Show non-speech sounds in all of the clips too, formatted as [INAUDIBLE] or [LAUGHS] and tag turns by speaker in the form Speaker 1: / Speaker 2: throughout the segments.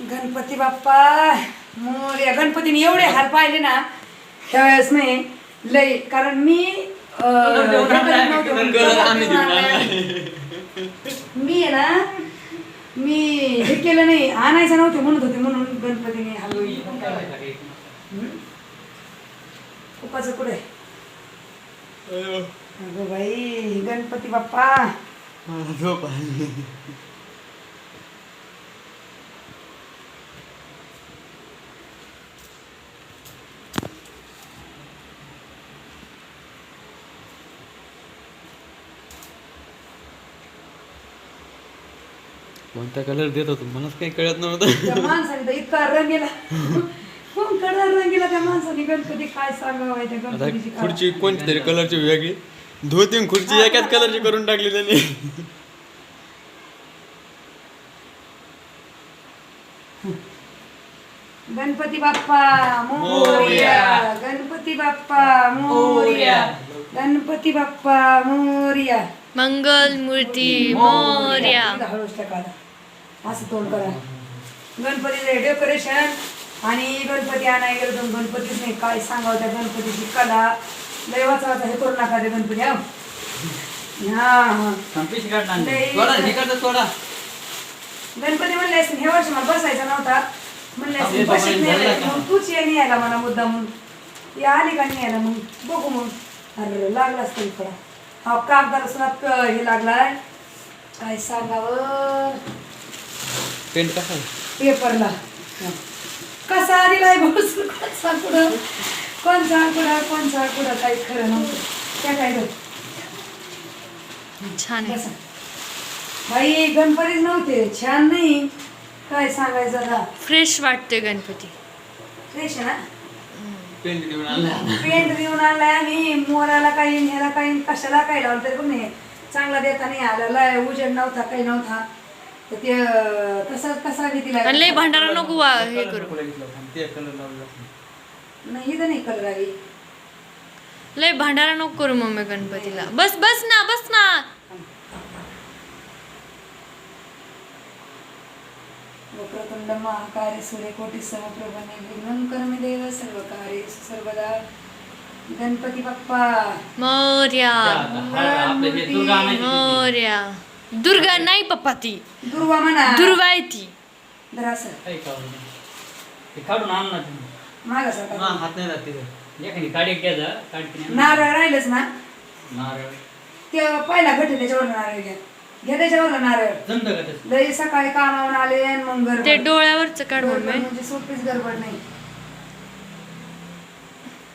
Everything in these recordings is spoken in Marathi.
Speaker 1: गणपती बाप्पा मोर्या गणपतीने एवढे हार पाहिले ना त्यावेळेस नाही लय कारण मी अं, हे करत नव्हते.
Speaker 2: आम्ही देऊन
Speaker 1: मी आहे ना मी हे केलं नाही आणायचं नव्हते म्हणत होते म्हणून गणपतीने हलवली उपाचं कुठे? अगं बाई गणपती बाप्पा.
Speaker 2: झोप आली. कोणता कलर देत होतो? मलाच काही कळत नव्हतं.
Speaker 1: त्या माणसाने तर इतका रंगीला कोण रंगीला त्या माणसाने गणपती काय सांगावं त्या
Speaker 2: आता
Speaker 1: गणपतीची काय.
Speaker 2: खुर्ची कोणती तरी कलरची वेगळी. दोन तीन खुर्ची एकाच कलरची करून टाकली त्यांनी.
Speaker 1: गणपती बाप्पा मोर्या. गणपती बाप्पा मोर्या. गणपती बाप्पा मोर्या.
Speaker 3: मंगल मूर्ती मोर्या.
Speaker 1: असं तोंड करा. गणपतीचे डेकोरेशन आणि गणपती आणाय गेलो तर गणपतीच नाही काय सांगावं त्या गणपतीची कला. लय वाचा हे करू नका रे गणपती हा. हा हा. लय- गणपती म्हणले हे वर्ष मला बसायचा नव्हता. म्हणले बसत नाही मग तूच ये न्यायला मला मुद्दा म्हणून ती आली का न्यायला मग? बघू मग. अरे लागला असतो इकडं हा कागदाला सुद्धा क- हे लागलाय. काय सांगावं?
Speaker 2: पेंट कसा
Speaker 1: पेपरला. कसा दिलाय कोणचा कुठं? कोणचा कुठं कोणचा कुठं काही खरं नव्हतं त्या काय?
Speaker 3: छान.
Speaker 1: बाई गणपतीच नव्हते छान नाही. काय सांगायचं
Speaker 3: फ्रेश वाटते गणपती.
Speaker 1: फ्रेश आहे ना?
Speaker 2: पेंट घेऊन आणला.
Speaker 1: पेंट देऊन आणलाय आणि मोराला काही ह्याला काही कशाला काही लावलं तरी पण नाही. चांगला देता नाही आला. लय उजेड नव्हता काही नव्हता. तर ते अं, कसा कसा भीती
Speaker 3: आणि लय
Speaker 1: लागली
Speaker 3: भांडारा नको वा हे करू.
Speaker 2: ते कलर लावला
Speaker 1: नाही इथं नाही कलर आली.
Speaker 3: लय भांडारा नको करू मम्मी गणपतीला. बस बस ना बस ना.
Speaker 1: वक्रतुंड महाकार्य सूर्यकोटी समप्रभने विघ्नं कर्म देव सर्व कार्य सर्वदा गणपती बाप्पा.
Speaker 3: मोर्या. मोर्या. दुर्गा नाही पप्पा ती.
Speaker 1: दुर्वा म्हणा.
Speaker 3: दुर्वा आहे ती.
Speaker 1: जरा असं
Speaker 4: ते काढून आण ना तुम्ही.
Speaker 1: मागं सरका.
Speaker 2: हात नाही जात तिथं
Speaker 4: एखादी काडी घ्यायचा काढते
Speaker 1: नारळ राहिलंच ना.
Speaker 4: नारळ.
Speaker 1: ते पहिला घट त्याच्यावर नारळ घ्या. घ्या त्याच्यावर नारळ
Speaker 4: जमत का तसं
Speaker 1: लई सकाळी कामावून आले आणि मग गडबड.
Speaker 3: ते डोळ्यावरच काढ
Speaker 1: गडबड
Speaker 3: मम्मी
Speaker 1: म्हणजे सोपीच गडबड नाही.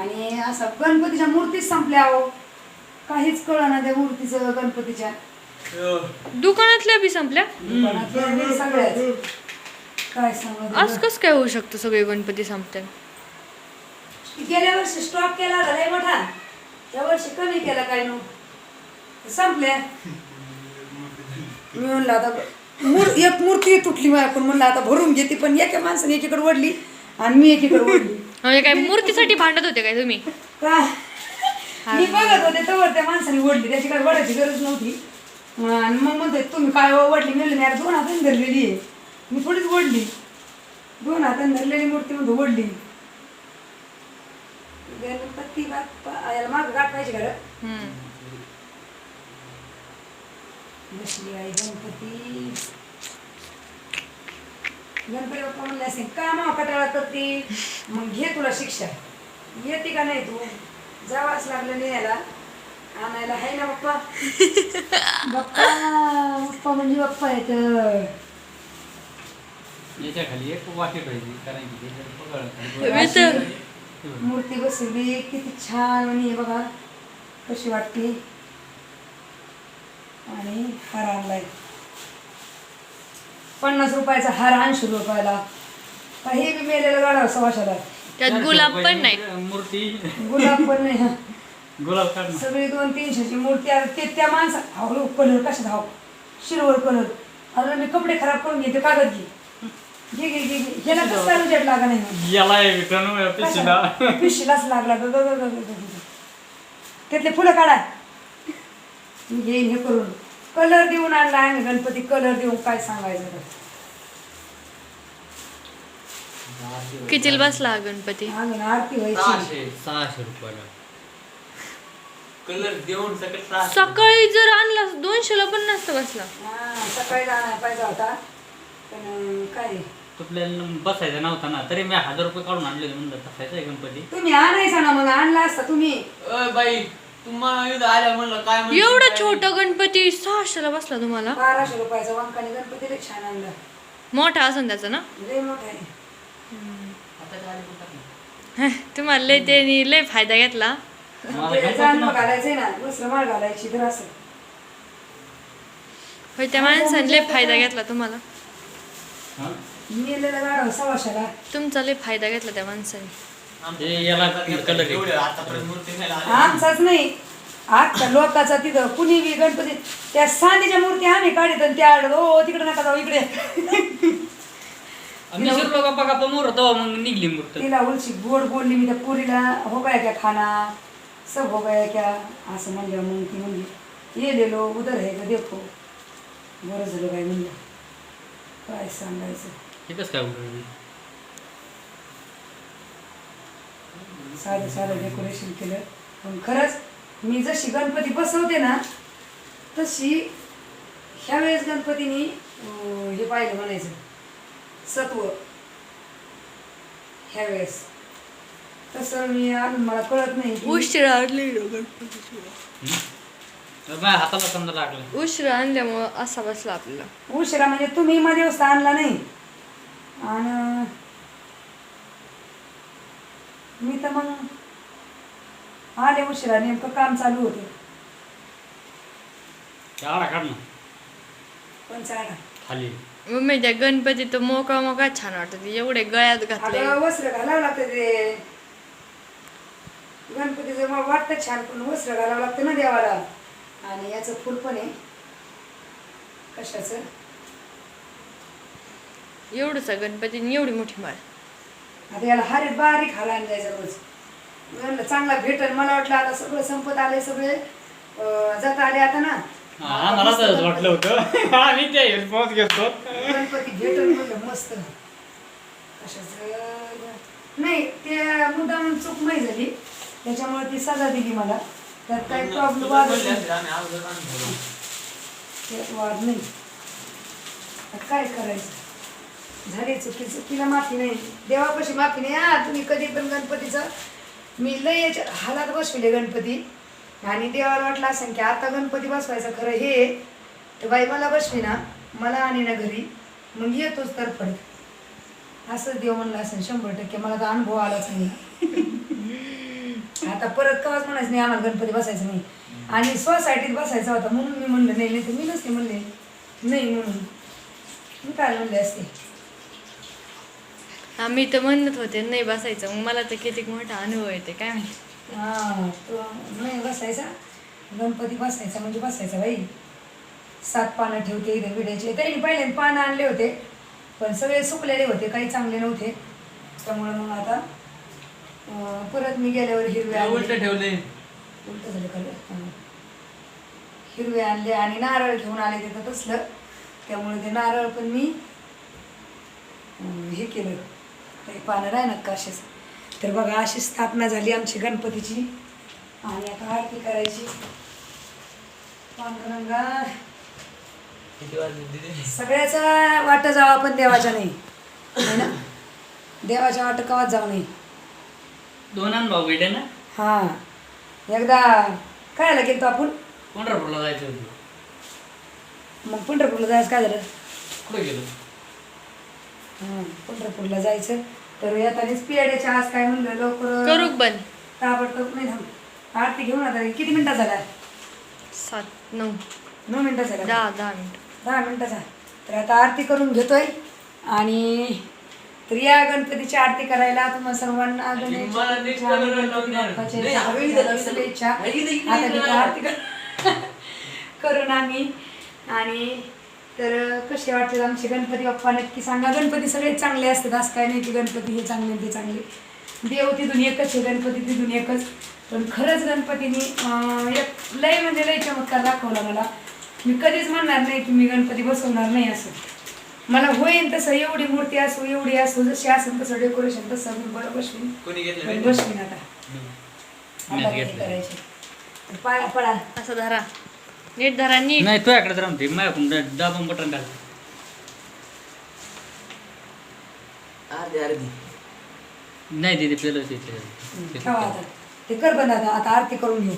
Speaker 1: आणि असं गणपतीच्या मूर्तीच संपल्या अहो. काहीच कळना त्या मूर्तीचं गणपतीच्या.
Speaker 3: दुकानातल्या बी संपल्या?
Speaker 1: दुकानातल्या सगळ्याच. काय सांगत
Speaker 3: आज कस काय होऊ शकतं सगळे गणपती संपतात
Speaker 1: गेल्या वर्षी स्टॉक केला होता लय मोठा. या वर्षी कमी केला काय नव्हतं. संपल्या मी म्हणलं आता मूर एक मूर्ती तुटली माझ्याकडून. म्हणलं आता भरून घेते. पण एका माणसाने एकीकडे ओढली आणि मी एकीकडे ओढली.
Speaker 3: म्हणजे काय मूर्तीसाठी भांडत होते काय तुम्ही?
Speaker 1: का मी बघत होते तवर त्या माणसाने ओढली. त्याची काय वडायची गरज नव्हती. आणि मग म्हणते तुम्ही काय ओढली? मिळली नाही दोन हाताने धरलेली आहे. मी थोडीच ओढली. दोन हाताने धरलेली मूर्ती मध्ये ओढली. गणपती बाप्पा याला माग गाठ पाहिजे?
Speaker 3: हम्म.
Speaker 1: बसली आई गणपती गणपती बाप्पा म्हणले असेल का कटाळा करते मग घे तुला शिक्षा येते का नाही तू जावाच लागलं नाही याला आणायला हाय ना बाप्पा बाप्पा बाप्पा म्हणजे बाप्पा येत
Speaker 4: याच्या खाली एक वाटी ठेवायची कारण की ते
Speaker 1: मूर्ती बसवली किती छान आणि हे बघा कशी वाटते आणि हार आणलाय पन्नास रुपयाचा हार ऐंशी रुपयाला काही बी मेलेलं गाडा सवाशाला
Speaker 3: त्यात गुलाब पण नाही.
Speaker 4: मूर्ती.
Speaker 1: गुलाब पण नाही. हा.
Speaker 4: गुलाब
Speaker 1: सगळी दोन तीनशेची मूर्ती आहे. ते त्या माणसा कलर कशा धाव शिरवर कलर. अरे मी कपडे खराब करून घेते कागद घे. घे घे घे घे. कसं काय लागा नाही
Speaker 4: याला विक्रम पिशीला.
Speaker 1: पिशीलाच लागला. ग ग ग ग ग फुलं काढा. मी घेईन हे करून. कलर देऊन आणला आहे गणपती कलर देऊन काय सांगायचं
Speaker 3: कितीला बसला हा गणपती?
Speaker 1: अजून आरती व्हायची.
Speaker 4: सहाशे रुपयाला. कलर देऊन
Speaker 3: सकाळी जर आणला दोनशेला पण नसतं बसला.
Speaker 1: हा सकाळी पाहिजे होता. पण काय?
Speaker 4: बसायचा नव्हता ना तरी मी हजार रुपये काढून आणले म्हणलं बसायचं आहे गणपती.
Speaker 1: तुम्ही आणायचा ना मग आणला असता तुम्ही.
Speaker 4: बाई
Speaker 3: एवढा छोटा गणपती सहाशेला बसला तुम्हाला?
Speaker 1: बाराशे रुपयाचा वंकाने गणपती लय छान आणला.
Speaker 3: मोठा असन त्याचा ना?
Speaker 1: लय मोठा आहे.
Speaker 3: तुम्हाला लय त्यांनी लय फायदा घेतला.
Speaker 4: मला
Speaker 1: ते
Speaker 4: गणपती
Speaker 1: जाणं
Speaker 4: नव्हता.
Speaker 1: घालायचंय ना दुसरं माळ घालायची तर असं.
Speaker 3: होय त्या माणसाने लय फायदा घेतला तुम्हाला.
Speaker 4: हा?
Speaker 3: तुमचा लय फायदा घेतला त्या माणसाने.
Speaker 4: ते याला कलर आहे.
Speaker 1: आमचाच नाही. आजच्या लोकाचा तिथं कुणी बी गणपती त्या सांदेच्या मूर्ती आम्ही काढित आणि त्या ओ तिकडे नका जाऊ इकडे.
Speaker 4: आम्ही शिरलो गप्पा गप्पा मोर तेव्हा मग निघली मूर्त.
Speaker 1: तिला उलशी गोड बोलली मी त्या पुरीला हो गया क्या खाना? सब हो गया क्या? असं म्हणलं मग ती म्हणली ये लेलो उधर आहे का देखो. बरं झालं काय म्हणलं. काय सांगायचं?
Speaker 4: हे कसं काय उडवलं?
Speaker 1: साधं साधं डेकोरेशन केलं. पण खरंच मी जशी गणपती बसवते ना तशी ह्या वेळेस गणपतीनी हे पाहिलं म्हणायचं. सत्व. ह्या वेळेस. तसं मी अजून मला कळत नाही.
Speaker 3: उशिरा आणली?
Speaker 4: तर माझ्या हाताला समजा लागलं.
Speaker 3: उशिरा आणल्यामुळं असा बसला आपल्याला.
Speaker 1: उशिरा म्हणजे तुम्ही मध्ये दिवसा आणला नाही. आणि मी तर मग आले उशिरा नेमकं काम चालू होते.
Speaker 4: ते आडा काढ ना.
Speaker 1: पण चाला
Speaker 4: खाली.
Speaker 3: मम्मी त्या गणपती तर मोकळा मोकळा छान वाटत. एवढे गळ्यात घातले.
Speaker 1: अगं वस्त्र घालावं लागतं ते. गणपतीचं मग वाटतं छान पण वस्त्र घालावं लागतं ना देवाला. आणि याचं फुल पण आहे. कशाचं?
Speaker 3: एवढंच गणपती आणि एवढी मोठी माळ.
Speaker 1: आता याला हरीत बारीक खाला आणि जायचं रोज. म्हणलं चांगला भेटल मला वाटलं आता सगळं संपत आले सगळे जाता आले आता ना.
Speaker 4: हा मला तर वाटलं होतं. आम्ही ते हेडफोन्स घेतो.
Speaker 1: गणपती भेटल म्हणलं मस्त. कशाच नाही ते मुद्दाम चूक नाही झाली. त्याच्यामुळे ती सजा दिली मला. त्यात काही प्रॉब्लेम वाद वाद नाही. काय करायचं? झाली चुकी चुकीला माफी नाही. देवापाशी माफी नाही. हा तुम्ही कधी पण गणपतीचं मी लय याच्या हालात बसविले गणपती. आणि देवाला वाटलं असं की आता गणपती बसवायचं खरं हे तर बाई मला बसवी ना. मला आणि ना घरी. मग येतोच तर पडत असं देव म्हणलं असेल शंभर टक्के. मला तर अनुभव आलाच नाही. आता परत कवाच म्हणायचं नाही आम्हाला गणपती बसायचं नाही. आणि सोसायटीत बसायचा होता. म्हणून मी म्हणलं नाही नाही तर मी नसते म्हणले. नाही म्हणून. मी काय म्हणले असते?
Speaker 3: आम्ही तर म्हणत होते नाही बसायचं. मग मला तर किती मोठा अनुभव येते काय माहिती.
Speaker 1: हा तो नाही बसायचा. गणपती बसायचा म्हणजे बसायचा बाई. सात पानं ठेवते इथे विड्याचे. त्यांनी पहिले पानं आणले होते पण सगळे सुकलेले होते काही चांगले नव्हते. त्यामुळे मग आता अं, परत मी गेल्यावर हिरवे
Speaker 4: उलट
Speaker 1: आणले.
Speaker 4: ठेवले.
Speaker 1: उलट झालं का? रे? हा. हिरवे आणले आणि नारळ घेऊन आले तिथं तसलं. त्यामुळे ते नारळ पण मी अं, हे केलं. ते पानं राही ना काशीच तर बघा अशी स्थापना झाली आमची गणपतीची. आणि आता आरती करायची. पांडुरंगा. सगळ्याचा वाट जावा पण देवाच्या नाही. है ना? देवाच्या वाट कवाच जाऊ नाही
Speaker 4: दोन भाऊ भेटे ना?
Speaker 1: हा. एकदा काय गेलो तो आपण.
Speaker 4: पंढरपूरला जायचं होतं.
Speaker 1: मग पंढरपूरला जायचं काय झालं?
Speaker 4: कुठे गेलो?
Speaker 1: हा, पंढरपूरला जायचं. तर येतानीच पियाड्याच्या आज काय म्हणलं लवकर
Speaker 3: करू का बंद.
Speaker 1: ताबडतोब नाही थांब. आरती घेऊन आता किती मिनिटं झाला
Speaker 3: सात नऊ.
Speaker 1: नऊ मिनिटं झाला
Speaker 3: दहा दहा मिनिट.
Speaker 1: दहा मिनिटाचा तर आता आरती करून घेतोय. आणि तर या गणपतीची आरती करायला तुम्हाला सर्वांना गणेश
Speaker 4: मला नीट
Speaker 1: चतुर्थीच्या आणि गणपती. बाप्पाच्या सर्वांना शुभेच्छा. आता आरती कर. [LAUGHS] करून आम्ही. आणि तर कसे वाटतात आमचे गणपती बाप्पा? नक्की सांगा. गणपती सगळे चांगले असतात. असं काय नाही की गणपती हे चांगले आणि ते चांगले. देव तिथून एकच आहे गणपती तिथून एकच. पण खरंच गणपतीने एक लय म्हणजे लय चमत्कार दाखवला मला. मी कधीच म्हणणार नाही की मी गणपती बसवणार नाही असं. मला होईन तसं एवढी मूर्ती असो एवढी असो जशी असेल तसं डेकोरेशन तसं मी बरं बसवीन.
Speaker 2: कोणी घेतलं
Speaker 1: पण बसवीन आता. करायचे पाया पडा
Speaker 3: असं धरा. नीट धरा नीट.
Speaker 4: नाही तुझ्याकडे तर म्हणते माझ्याकडून दाबून बटन
Speaker 2: अर्धी अर्धी.
Speaker 4: नाही तिथे पेलं तिथे
Speaker 1: ठेवा आता. ते कर बंद आता. आता आरती करून घेऊ